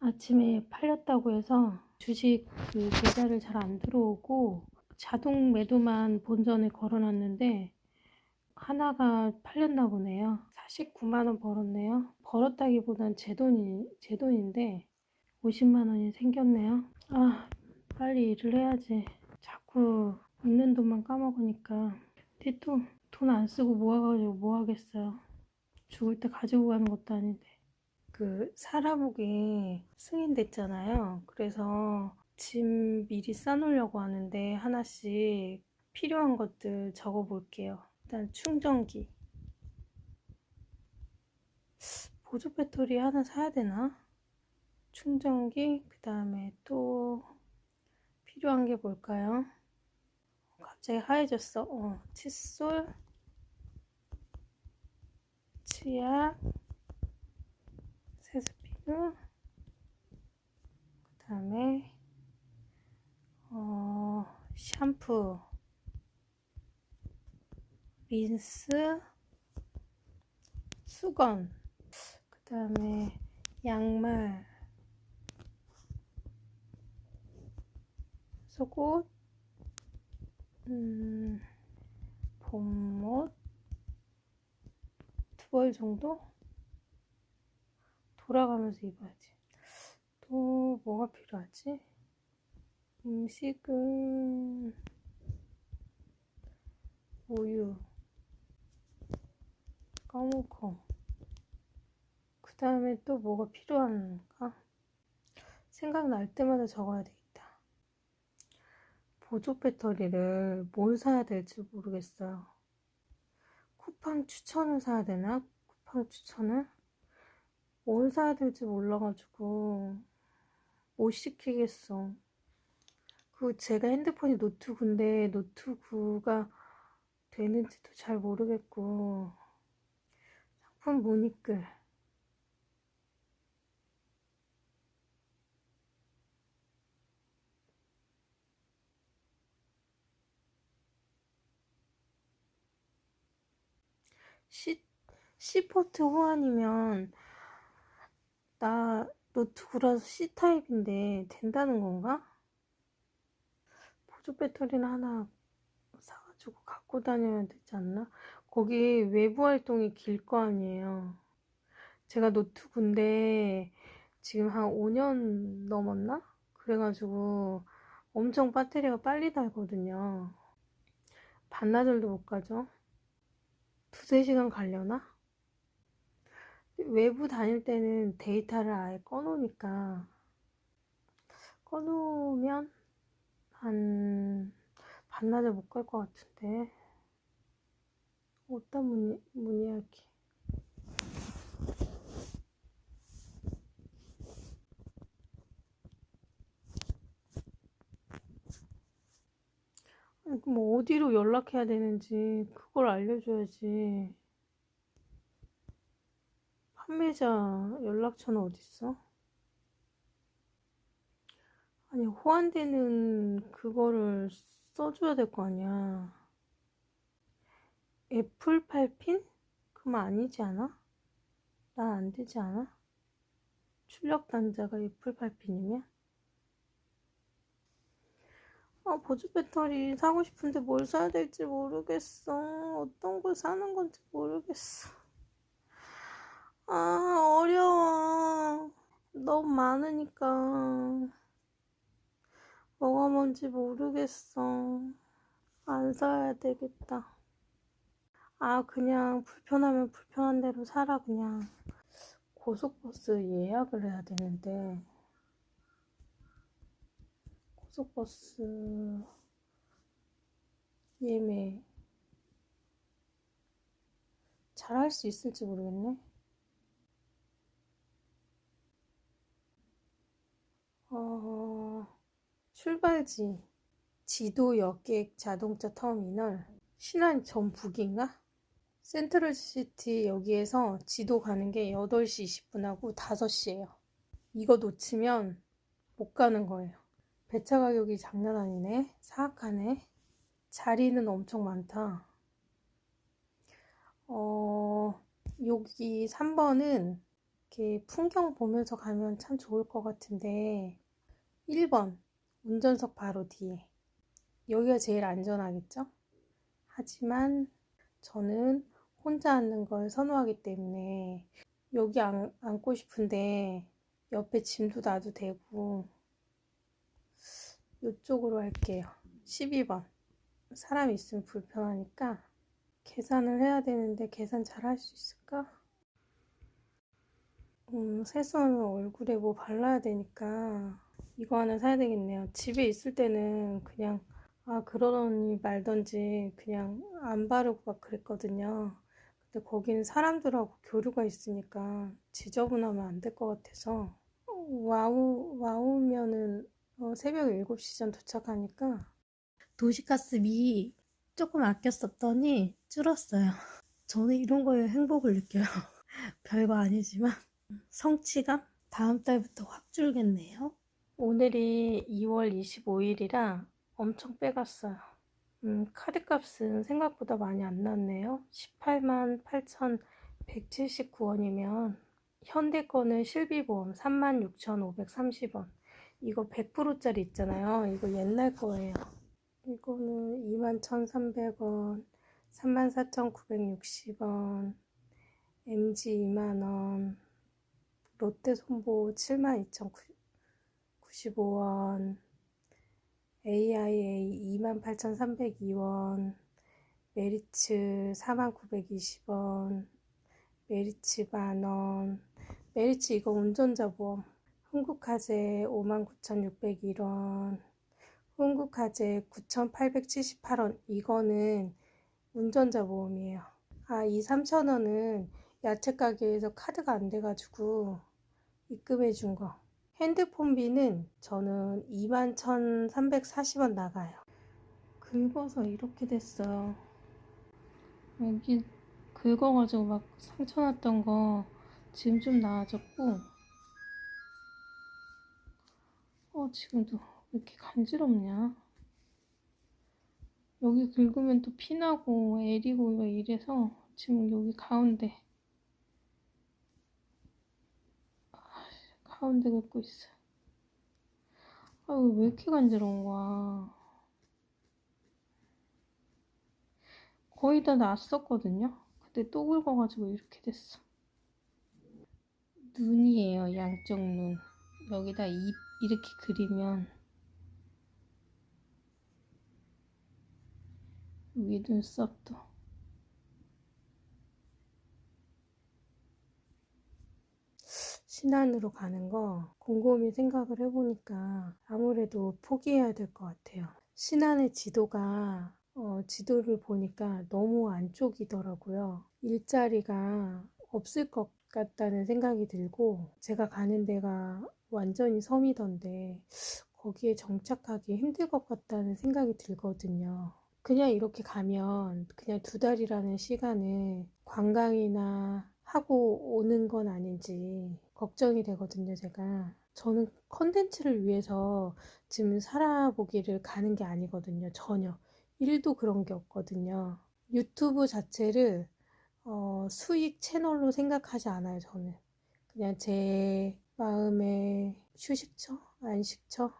아침에 팔렸다고 해서 주식 그 계좌를 잘 안 들어오고 자동 매도만 본전에 걸어놨는데 하나가 팔렸나 보네요. 49만 원 벌었네요. 벌었다기보단 제 돈이 제 돈인데 50만 원이 생겼네요. 아 빨리 일을 해야지. 자꾸 있는 돈만 까먹으니까. 근데 또 돈 안 쓰고 모아가지고 뭐 하겠어요. 죽을 때 가지고 가는 것도 아닌데. 그 사라복이 승인됐잖아요. 그래서 짐 미리 싸놓으려고 하는데 하나씩 필요한 것들 적어 볼게요. 일단 충전기. 보조 배터리 하나 사야 되나? 충전기, 그 다음에 또 필요한 게 뭘까요? 갑자기 하얘졌어. 어, 칫솔, 치약, 그 다음에 어, 샴푸, 린스, 수건, 그 다음에 양말, 속옷, 음, 봄옷, 두 벌 정도? 돌아가면서 입어야지. 또 뭐가 필요하지? 음식은 우유, 까무콩. 그 다음에 또 뭐가 필요한가? 생각날 때마다 적어야 되겠다. 보조 배터리를 뭘 사야 될지 모르겠어요. 쿠팡 추천을 사야 되나? 쿠팡 추천을? 뭘 사야 될지 몰라가지고 못 시키겠어. 그 제가 핸드폰이 노트 9인데 노트 9가 되는지도 잘 모르겠고 상품 모니끌 C, C포트 호환이면 나 노트 9라서 C타입인데 된다는 건가? 보조 배터리는 하나 사가지고 갖고 다녀야 되지 않나? 거기 외부 활동이 길 거 아니에요. 제가 노트 9인데 지금 한 5년 넘었나? 그래가지고 엄청 배터리가 빨리 닳거든요. 반나절도 못 가죠. 두세 시간 가려나? 외부 다닐 때는 데이터를 아예 꺼놓으니까 꺼놓으면 한 반나절 못 갈 것 같은데. 어디다 문의, 문의할게. 뭐 어디로 연락해야 되는지 그걸 알려줘야지 판매자 연락처는 어딨어? 아니, 호환되는 그거를 써줘야 될 거 아니야. 애플 8핀? 그럼 아니지 않아? 난안 되지 않아? 출력 단자가 애플 8핀이면? 아, 보조 배터리 사고 싶은데 뭘 사야 될지 모르겠어. 어떤 걸 사는 건지 모르겠어. 아, 어려워. 너무 많으니까. 뭐가 뭔지 모르겠어. 안 사야 되겠다. 아, 그냥 불편하면 불편한 대로 살아, 그냥. 고속버스 예약을 해야 되는데. 고속버스 예매. 잘 할 수 있을지 모르겠네. 어, 출발지, 지도 여객 자동차 터미널, 신안 전북인가? 센트럴 시티 여기에서 지도 가는 게 8시 20분하고 5시예요. 이거 놓치면 못 가는 거예요. 배차 가격이 장난 아니네. 사악하네. 자리는 엄청 많다. 어, 여기 3번은 이렇게 풍경 보면서 가면 참 좋을 것 같은데 1번 운전석 바로 뒤에 여기가 제일 안전하겠죠? 하지만 저는 혼자 앉는 걸 선호하기 때문에 여기 앉, 앉고 싶은데 옆에 짐도 놔도 되고 이쪽으로 할게요. 12번 사람 있으면 불편하니까 계산을 해야 되는데 계산 잘 할 수 있을까? 음, 세수하면 얼굴에 뭐 발라야 되니까 이거 하나 사야 되겠네요. 집에 있을 때는 그냥 아 그러더니 말던지 그냥 안 바르고 막 그랬거든요. 근데 거기는 사람들하고 교류가 있으니까 지저분하면 안 될 것 같아서 와우 와우면은 어, 새벽 7시 전 도착하니까 도시가스비 조금 아껴 썼더니 줄었어요. 저는 이런 거에 행복을 느껴요. 별거 아니지만 성취감? 다음 달부터 확 줄겠네요. 오늘이 2월 25일이라 엄청 빼갔어요. 음, 카드 값은 생각보다 많이 안 났네요. 18만 8,179원이면 현대 거는 실비보험 36,530원. 이거 100%짜리 있잖아요. 이거 옛날 거예요. 이거는 21,300원, 34,960원, MG 2만원, 롯데 손보 72,095원, AIA 28,302원, 메리츠 4,920원, 메리츠 만원, 메리츠 이거 운전자 보험, 흥국화재 59,601원, 흥국화재 9,878원, 이거는 운전자 보험이에요. 아, 이 3,000원은 야채 가게에서 카드가 안 돼가지고 입금해 준 거. 핸드폰비는 저는 21,340원 나가요. 긁어서 이렇게 됐어요. 여기 긁어가지고 막 상처 났던 거 지금 좀 나아졌고, 어, 지금도 왜 이렇게 간지럽냐? 여기 긁으면 또 피나고 애리고 막 이래서 지금 여기 가운데 가운데 긁고 있어. 아유 왜 이렇게 간지러운 거야? 거의 다 났었거든요. 근데 또 긁어가지고 이렇게 됐어. 눈이에요, 양쪽 눈. 여기다 입 이렇게 그리면 위 눈썹도 신안으로 가는 거 곰곰이 생각을 해보니까 아무래도 포기해야 될 것 같아요. 신안의 지도가 어, 지도를 보니까 너무 안쪽이더라고요. 일자리가 없을 것 같다는 생각이 들고 제가 가는 데가 완전히 섬이던데 거기에 정착하기 힘들 것 같다는 생각이 들거든요. 그냥 이렇게 가면 그냥 두 달이라는 시간을 관광이나 하고 오는 건 아닌지 걱정이 되거든요, 제가. 저는 컨텐츠를 위해서 지금 살아보기를 가는 게 아니거든요, 전혀. 일도 그런 게 없거든요. 유튜브 자체를 어, 수익 채널로 생각하지 않아요, 저는. 그냥 제 마음의 휴식처? 안식처?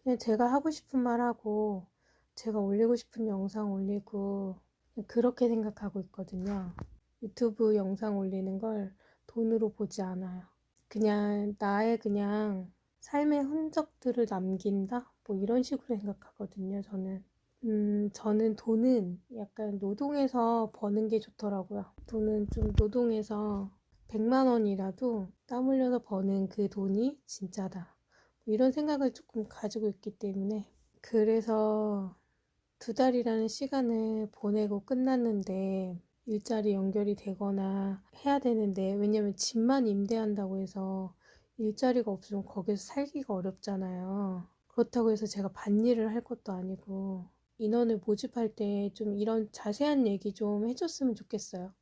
그냥 제가 하고 싶은 말 하고, 제가 올리고 싶은 영상 올리고, 그렇게 생각하고 있거든요. 유튜브 영상 올리는 걸 돈으로 보지 않아요. 그냥 나의 그냥 삶의 흔적들을 남긴다? 뭐 이런 식으로 생각하거든요, 저는. 음, 저는 돈은 약간 노동해서 버는 게 좋더라고요. 돈은 좀 노동해서 100만 원이라도 땀 흘려서 버는 그 돈이 진짜다. 뭐 이런 생각을 조금 가지고 있기 때문에. 그래서 두 달이라는 시간을 보내고 끝났는데 일자리 연결이 되거나 해야 되는데 왜냐면 집만 임대한다고 해서 일자리가 없으면 거기서 살기가 어렵잖아요. 그렇다고 해서 제가 밭일을 할 것도 아니고 인원을 모집할 때 좀 이런 자세한 얘기 좀 해줬으면 좋겠어요.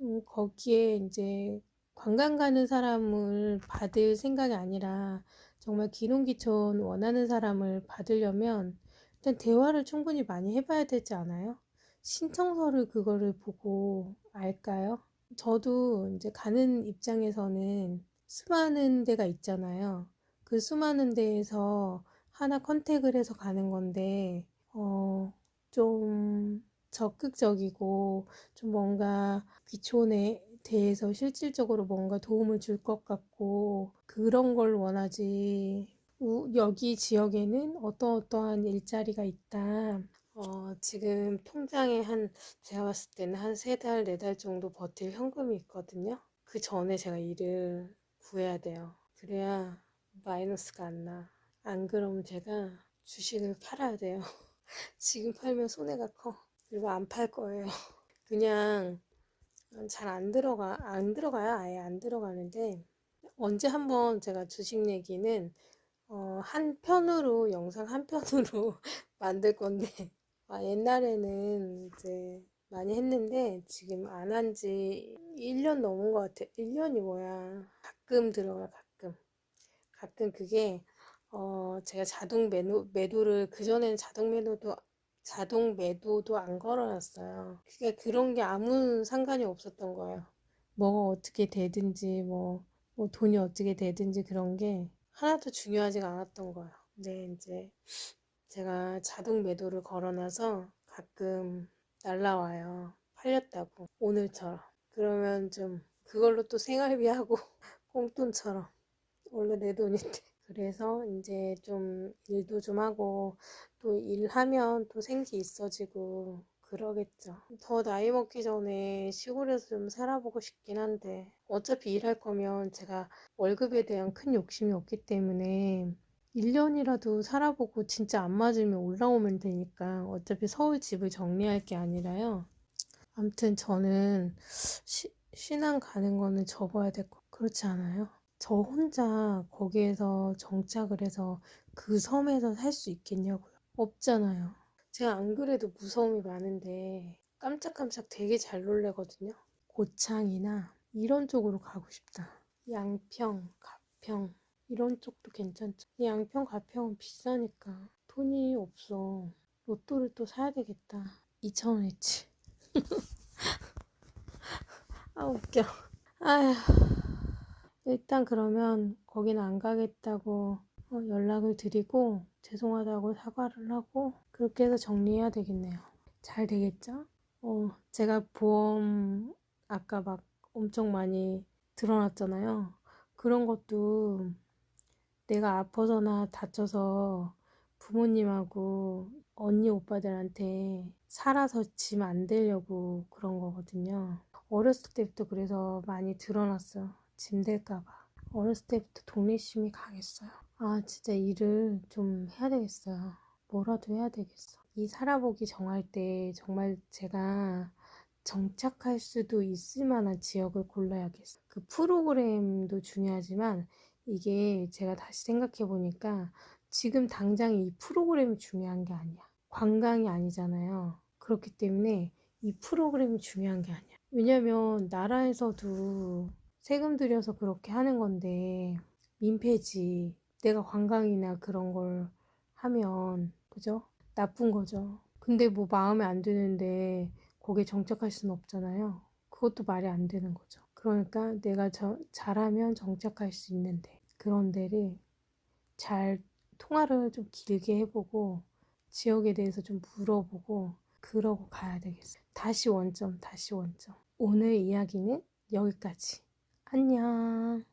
음, 거기에 이제 관광 가는 사람을 받을 생각이 아니라 정말 기농기촌 원하는 사람을 받으려면 일단 대화를 충분히 많이 해봐야 되지 않아요? 신청서를 그거를 보고 알까요? 저도 이제 가는 입장에서는 수많은 데가 있잖아요. 그 수많은 데에서 하나 컨택을 해서 가는 건데, 어, 좀 적극적이고, 좀 뭔가 귀촌에 대해서 실질적으로 뭔가 도움을 줄 것 같고, 그런 걸 원하지. 우- 여기 지역에는 어떠어떠한 일자리가 있다. 어, 지금 통장에 한, 제가 봤을 때는 한 세 달, 네 달 정도 버틸 현금이 있거든요. 그 전에 제가 일을 구해야 돼요. 그래야 마이너스가 안 나. 안 그러면 제가 주식을 팔아야 돼요. 지금 팔면 손해가 커. 그리고 안 팔 거예요. 그냥 잘 안 들어가, 안 들어가요. 아예 안 들어가는데, 언제 한번 제가 주식 얘기는 어, 한 편으로, 영상 한 편으로 만들 건데, 아, 옛날에는 이제 많이 했는데, 지금 안 한 지 1년 넘은 것 같아. 1년이 뭐야. 가끔 들어가, 가끔. 가끔 그게, 어, 제가 자동 매도, 매도를, 그전에는 자동 매도도, 자동 매도도 안 걸어놨어요. 그게 그런 게 아무 상관이 없었던 거예요. 뭐가 어떻게 되든지, 뭐, 뭐 돈이 어떻게 되든지 그런 게 하나도 중요하지가 않았던 거예요. 근데 이제 제가 자동 매도를 걸어놔서 가끔 날라와요. 팔렸다고. 오늘처럼. 그러면 좀 그걸로 또 생활비하고 꽁돈처럼. 원래 내 돈인데. 그래서 이제 좀 일도 좀 하고 또 일하면 또 생기 있어지고 그러겠죠. 더 나이 먹기 전에 시골에서 좀 살아보고 싶긴 한데 어차피 일할 거면 제가 월급에 대한 큰 욕심이 없기 때문에 1년이라도 살아보고 진짜 안 맞으면 올라오면 되니까 어차피 서울 집을 정리할 게 아니라요. 아무튼 저는 시, 신앙 가는 거는 접어야 될 거. 그렇지 않아요? 저 혼자 거기에서 정착을 해서 그 섬에서 살 수 있겠냐고요? 없잖아요. 제가 안 그래도 무서움이 많은데 깜짝깜짝 되게 잘 놀래거든요. 고창이나 이런 쪽으로 가고 싶다. 양평, 가평 이런 쪽도 괜찮죠. 양평, 가평은 비싸니까 돈이 없어. 로또를 또 사야 되겠다. 2,000원이지. 아 웃겨. 아휴. 일단 그러면 거기는 안 가겠다고 어, 연락을 드리고 죄송하다고 사과를 하고 그렇게 해서 정리해야 되겠네요. 잘 되겠죠? 어, 제가 보험 아까 막 엄청 많이 드러났잖아요. 그런 것도 내가 아파서나 다쳐서 부모님하고 언니 오빠들한테 살아서 짐 안 되려고 그런 거거든요. 어렸을 때부터 그래서 많이 드러났어요. 짐 될까봐. 어렸을 때부터 독립심이 강했어요. 아, 진짜 일을 좀 해야 되겠어요. 뭐라도 해야 되겠어. 이 살아보기 정할 때 정말 제가 정착할 수도 있을 만한 지역을 골라야겠어. 그 프로그램도 중요하지만 이게 제가 다시 생각해 보니까 지금 당장 이 프로그램이 중요한 게 아니야. 관광이 아니잖아요. 그렇기 때문에 이 프로그램이 중요한 게 아니야. 왜냐면 나라에서도 세금 들여서 그렇게 하는 건데 민폐지. 내가 관광이나 그런 걸 하면 그죠? 나쁜 거죠. 근데 뭐 마음에 안 드는데 거기에 정착할 수는 없잖아요. 그것도 말이 안 되는 거죠. 그러니까 내가 저, 잘하면 정착할 수 있는데 그런 데를 잘 통화를 좀 길게 해보고 지역에 대해서 좀 물어보고 그러고 가야 되겠어요. 다시 원점, 다시 원점. 오늘 이야기는 여기까지. 안녕.